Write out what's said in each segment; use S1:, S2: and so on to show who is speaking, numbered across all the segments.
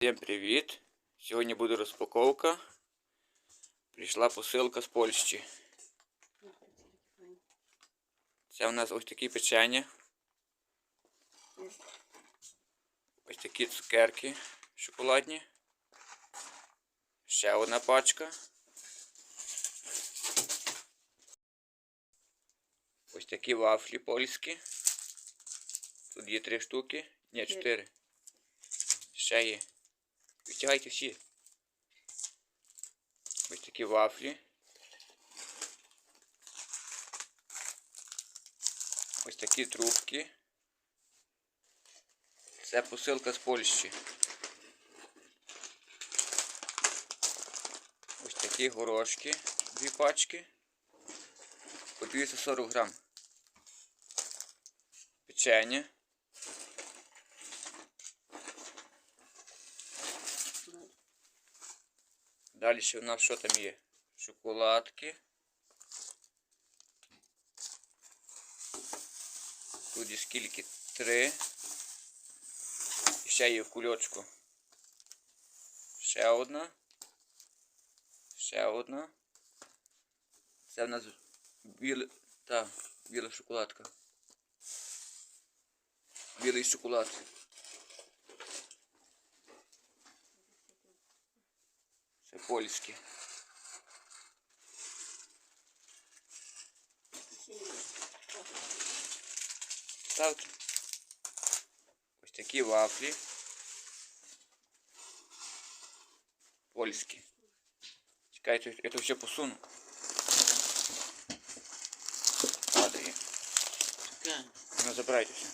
S1: Всім привіт! Сьогодні буде розпаковка. Прийшла посилка з Польщі. Це у нас ось такі печення. Ось такі цукерки шоколадні. Ще одна пачка. Ось такі вафлі польські. Тут є три штуки. Ні, чотири. Ще є. Витягайте всі. Ось такі вафлі. Ось такі трубки. Це посилка з Польщі. Ось такі горошки, дві пачки. По 240 грам. Печення. Далі ще у нас що там є? Шоколадки. Тут є скільки? Три. І ще є в кульочку. Ще одна. Ще одна. Це в нас біла, та, біла шоколадка. Білий шоколад. Це польське. Ставте. Ось такі вафлі. Польські. Чекайте, тут все посуну. Падає. Ну забирайтеся.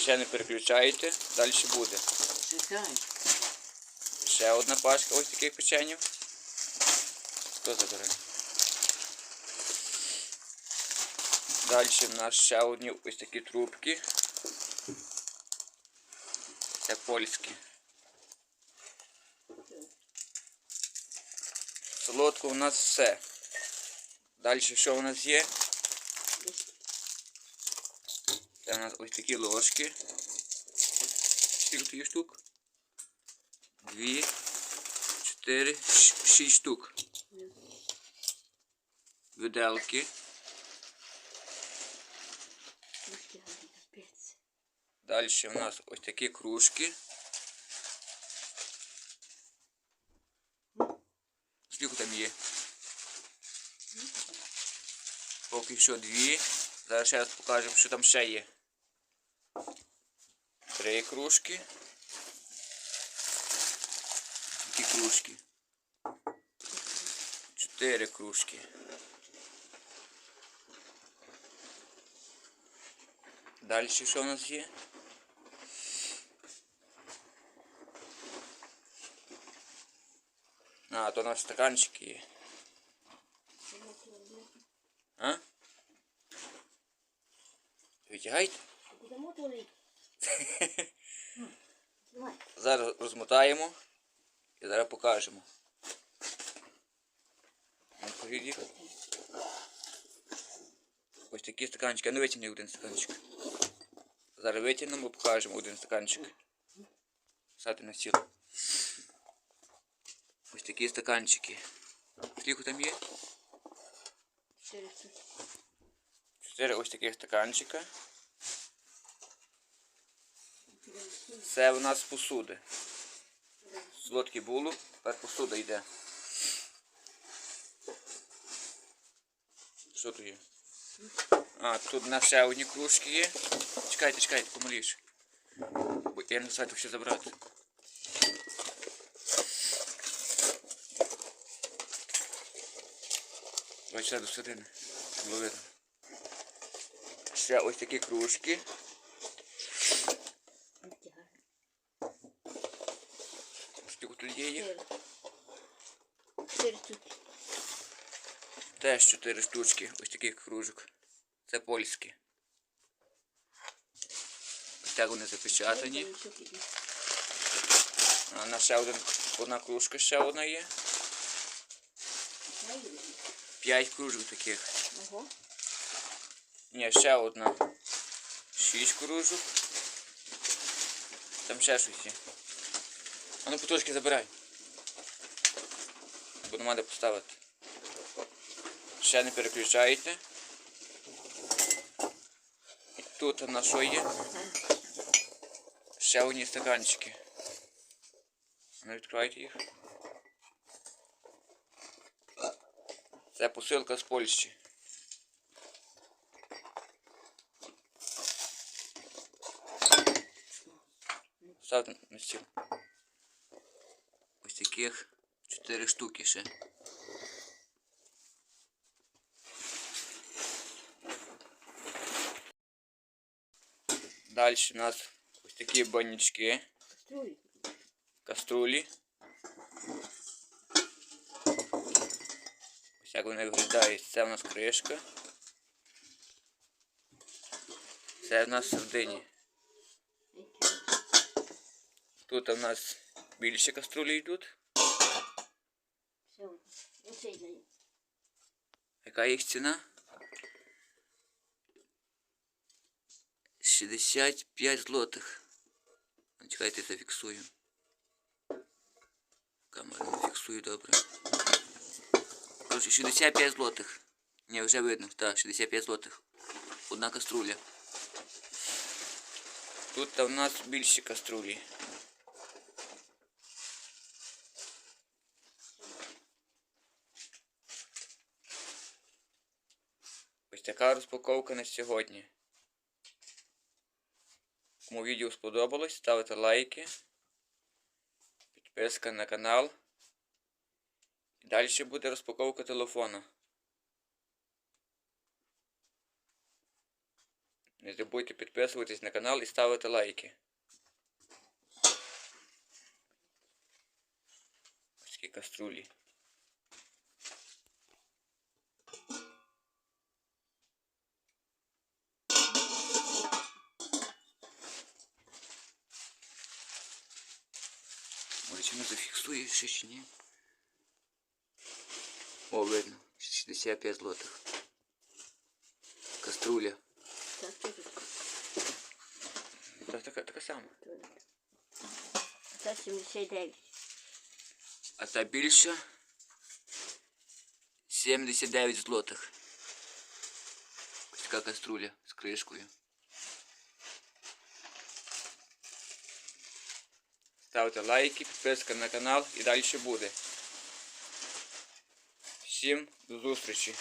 S1: Ще не переключаєте, далі буде.
S2: Чекай.
S1: Ще одна пачка ось таких печенів. Хто забере? Далі в нас ще одні ось такі трубки. Це польські. Солодко у нас все. Далі що у нас є? Це у нас ось такі ложки. Скільки тут є штук? Дві, чотири, шість штук. Виделки. Далі у нас ось такі кружки. Скільки там є? Поки що дві. Зараз ще раз покажемо, що там ще є. Три кружки. Які кружки? Чотири кружки. Далі що у нас є? А, то у нас стаканчики є. А? Витягайте.
S3: Будемо.
S1: Зараз розмотаємо і зараз покажемо. Ось такі стаканчики. А ну витягни один стаканчик. Зараз витягнемо, покажемо один стаканчик. Сати на стіл. Ось такі стаканчики. Скільки там є?
S3: Чотири.
S1: Чотири ось таких стаканчика. Це у нас посуди. Солодкі було, тепер посуда йде. Що тут є? А, тут у нас ще одні кружки є. Чекайте, чекайте, помаліше. Бо я не знаю, все забрати. Давай ще до середини. Ще ось такі кружки. Є їх?
S3: Чотири. Штуки.
S1: Теж чотири штучки ось таких кружок. Це польські. Ось так вони запечатані. А у нас ще один, одна кружка ще одна є. П'ять кружок таких.
S3: Ого.
S1: Ні, ще одна. Шість кружок. Там ще щось є. А ну потрошки забирай. Нема де поставити. Ще не переключаєте. І тут на що є? Ще одні стаканчики. А Ну відкривайте їх. Це посилка з Польщі. Ставте на стіл. Таких 4 штуки ще. Далі у нас ось такі банячки,
S3: Каструлі.
S1: каструлі. Ось як вони виглядають. Це у нас кришка. Це у нас середині. Тут у нас більші каструлі йдуть.
S3: Все. Оцей даю.
S1: Яка їх ціна? 65 злотих. Ну, Чекайте, зафіксую. Камера не фіксує добре. Короче, 65 злотих. Ні, вже видно, так, 65 злотих. Одна каструля. Тут та в нас більші каструлі. Така розпаковка на сьогодні. Кому відео сподобалось, ставте лайки, підписка на канал. І далі буде розпаковка телефона. Не забудьте підписуватись на канал і ставити лайки. Ось такі каструлі. не зафіксує ще чи ні? О, видно. 65 злотих. Каструля.
S3: Так, що тут?
S1: Так, така, така сама.
S3: Це 79.
S1: А та більша 79 злотих. Ось така каструля з кришкою. Ставте лайки, підписка на канал і далі буде. Всім до зустрічі!